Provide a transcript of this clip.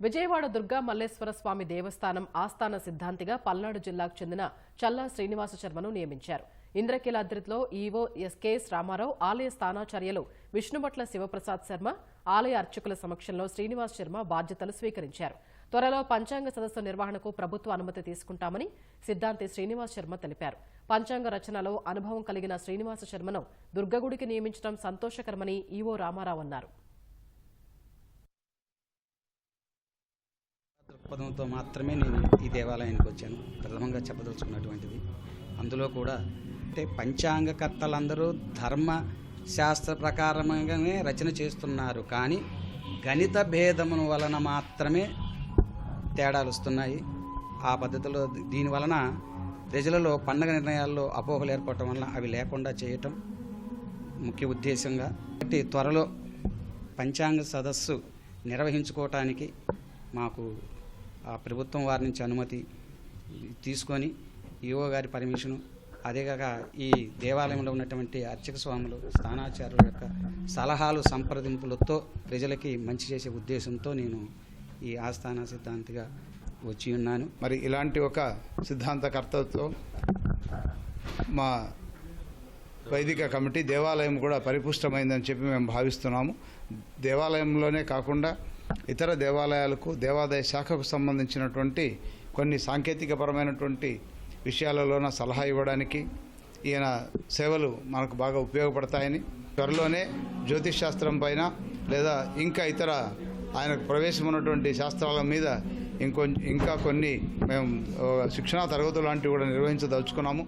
విజయవాడ దుర్గా మల్లేశ్వర స్వామి దేవస్థానం ఆస్థాన సిద్ధాంతిగా పల్నాడు జిల్లాకు చెందిన చల్లా శ్రీనివాస శర్మను నియమించారు. ఇంద్రకీలాద్రిలో ఈవో ఎస్కేఎస్ రామారావు ఆలయ స్థానాచార్యులు విష్ణుభట్ల శివప్రసాద్ శర్మ ఆలయ అర్చకుల సమక్షంలో శ్రీనివాస్ శర్మ బాధ్యతలు స్వీకరించారు. త్వరలో పంచాంగ సదస్సు నిర్వహణకు ప్రభుత్వ అనుమతి తీసుకుంటామని సిద్ధాంతి శ్రీనివాస్ శర్మ తెలిపారు. పంచాంగ రచనలో అనుభవం కలిగిన శ్రీనివాస శర్మను దుర్గగుడికి నియమించడం సంతోషకరమని ఈవో రామారావు అన్నారు. దృక్పథంతో మాత్రమే నేను ఈ దేవాలయానికి వచ్చాను. ప్రథమంగా చెప్పదలుచుకున్నటువంటిది. అందులో కూడా అంటే పంచాంగకర్తలందరూ ధర్మ శాస్త్ర ప్రకారంగానే రచన చేస్తున్నారు. కానీ గణిత భేదమును వలన మాత్రమే తేడాలు వస్తున్నాయి. ఆ పద్ధతిలో దీని వలన ప్రజలలో పండగ నిర్ణయాల్లో అపోహలు ఏర్పడటం వలన అవి లేకుండా చేయటం ముఖ్య ఉద్దేశంగా. కాబట్టి త్వరలో పంచాంగ సదస్సు నిర్వహించుకోవటానికి మాకు ఆ ప్రభుత్వం వారి నుంచి అనుమతి తీసుకొని ఈఓ గారి పర్మిషను అదేగాక ఈ దేవాలయంలో ఉన్నటువంటి అర్చక స్వాములు స్థానాచారుల యొక్క సలహాలు సంప్రదింపులతో ప్రజలకి మంచి చేసే ఉద్దేశంతో నేను ఈ ఆస్థాన సిద్ధాంతిగా వచ్చి ఉన్నాను. మరి ఇలాంటి ఒక సిద్ధాంతకర్తతో మా వైదిక కమిటీ దేవాలయం కూడా పరిపుష్టమైందని చెప్పి మేము భావిస్తున్నాము. దేవాలయంలోనే కాకుండా ఇతర దేవాలయాలకు దేవాదాయ శాఖకు సంబంధించినటువంటి కొన్ని సాంకేతికపరమైనటువంటి విషయాలలోన సలహా ఇవ్వడానికి ఈయన సేవలు మనకు బాగా ఉపయోగపడతాయని. త్వరలోనే జ్యోతిష్ శాస్త్రం పైన లేదా ఇంకా ఇతర ఆయనకు ప్రవేశం ఉన్నటువంటి శాస్త్రాల మీద ఇంకొ ఇంకా కొన్ని మేము శిక్షణా తరగతులు లాంటివి కూడా నిర్వహించదలుచుకున్నాము.